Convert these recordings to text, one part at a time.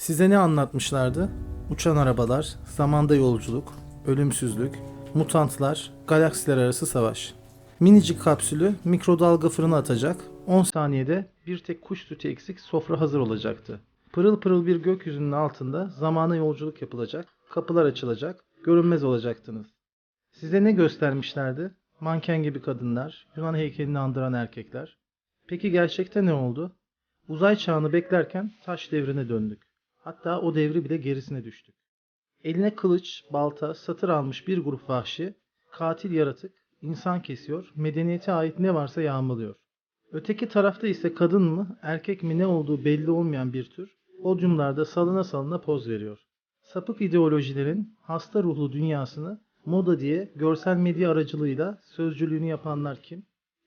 Size ne anlatmışlardı? Uçan arabalar, zamanda yolculuk, ölümsüzlük, mutantlar, galaksiler arası savaş. Minicik kapsülü mikrodalga fırına atacak, 10 saniyede bir tek kuş sütü eksik sofra hazır olacaktı. Pırıl pırıl bir gökyüzünün altında zamana yolculuk yapılacak, kapılar açılacak, görünmez olacaktınız. Size ne göstermişlerdi? Manken gibi kadınlar, Yunan heykelini andıran erkekler. Peki gerçekte ne oldu? Uzay çağını beklerken taş devrine döndük. Hatta o devri bile gerisine düştük. Eline kılıç, balta, satır almış bir grup vahşi, katil yaratık, insan kesiyor, medeniyete ait ne varsa yağmalıyor. Öteki tarafta ise kadın mı, erkek mi ne olduğu belli olmayan bir tür, podyumlarda salına salına poz veriyor. Sapık ideolojilerin hasta ruhlu dünyasını moda diye görsel medya aracılığıyla sözcülüğünü yapanlar kim?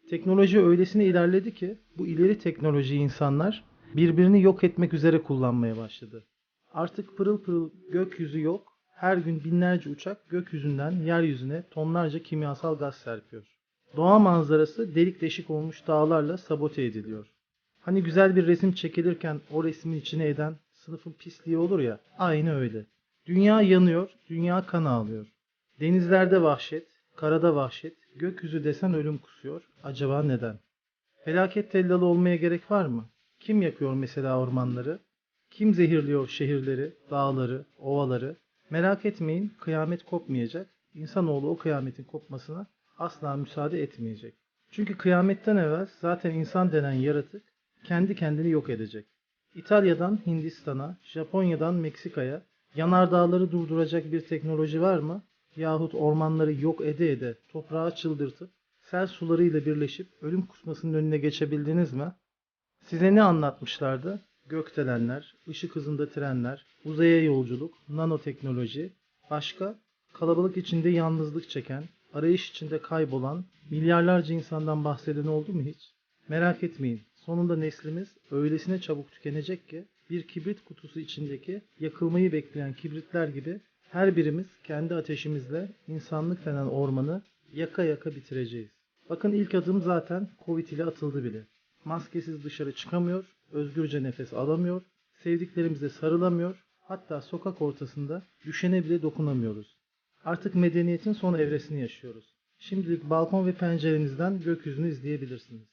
Teknoloji öylesine ilerledi ki bu ileri teknolojiyi insanlar birbirini yok etmek üzere kullanmaya başladı. Artık pırıl pırıl gökyüzü yok. Her gün binlerce uçak gökyüzünden yeryüzüne tonlarca kimyasal gaz serpiyor. Doğa manzarası delik deşik olmuş dağlarla sabote ediliyor. Hani güzel bir resim çekilirken o resmin içine eden sınıfın pisliği olur ya, aynı öyle. Dünya yanıyor, dünya kan ağlıyor. Denizlerde vahşet, karada vahşet, gökyüzü desen ölüm kusuyor. Acaba neden? Felaket tellalı olmaya gerek var mı? Kim yakıyor mesela ormanları? Kim zehirliyor şehirleri, dağları, ovaları? Merak etmeyin, kıyamet kopmayacak. İnsanoğlu o kıyametin kopmasına asla müsaade etmeyecek. Çünkü kıyametten evvel zaten insan denen yaratık kendi kendini yok edecek. İtalya'dan Hindistan'a, Japonya'dan Meksika'ya yanardağları durduracak bir teknoloji var mı? Yahut ormanları yok ede ede toprağı çıldırtıp sel sularıyla birleşip ölüm kusmasının önüne geçebildiniz mi? Size ne anlatmışlardı? Gökdelenler, ışık hızında trenler, uzaya yolculuk, nanoteknoloji, başka kalabalık içinde yalnızlık çeken, arayış içinde kaybolan milyarlarca insandan bahseden oldu mu hiç? Merak etmeyin, sonunda neslimiz öylesine çabuk tükenecek ki bir kibrit kutusu içindeki yakılmayı bekleyen kibritler gibi her birimiz kendi ateşimizle insanlık denen ormanı yaka yaka bitireceğiz. Bakın ilk adım zaten Covid ile atıldı bile. Maskesiz dışarı çıkamıyor, özgürce nefes alamıyor, sevdiklerimize sarılamıyor, hatta sokak ortasında düşene bile dokunamıyoruz. Artık medeniyetin son evresini yaşıyoruz. Şimdilik balkon ve pencerenizden gökyüzünü izleyebilirsiniz.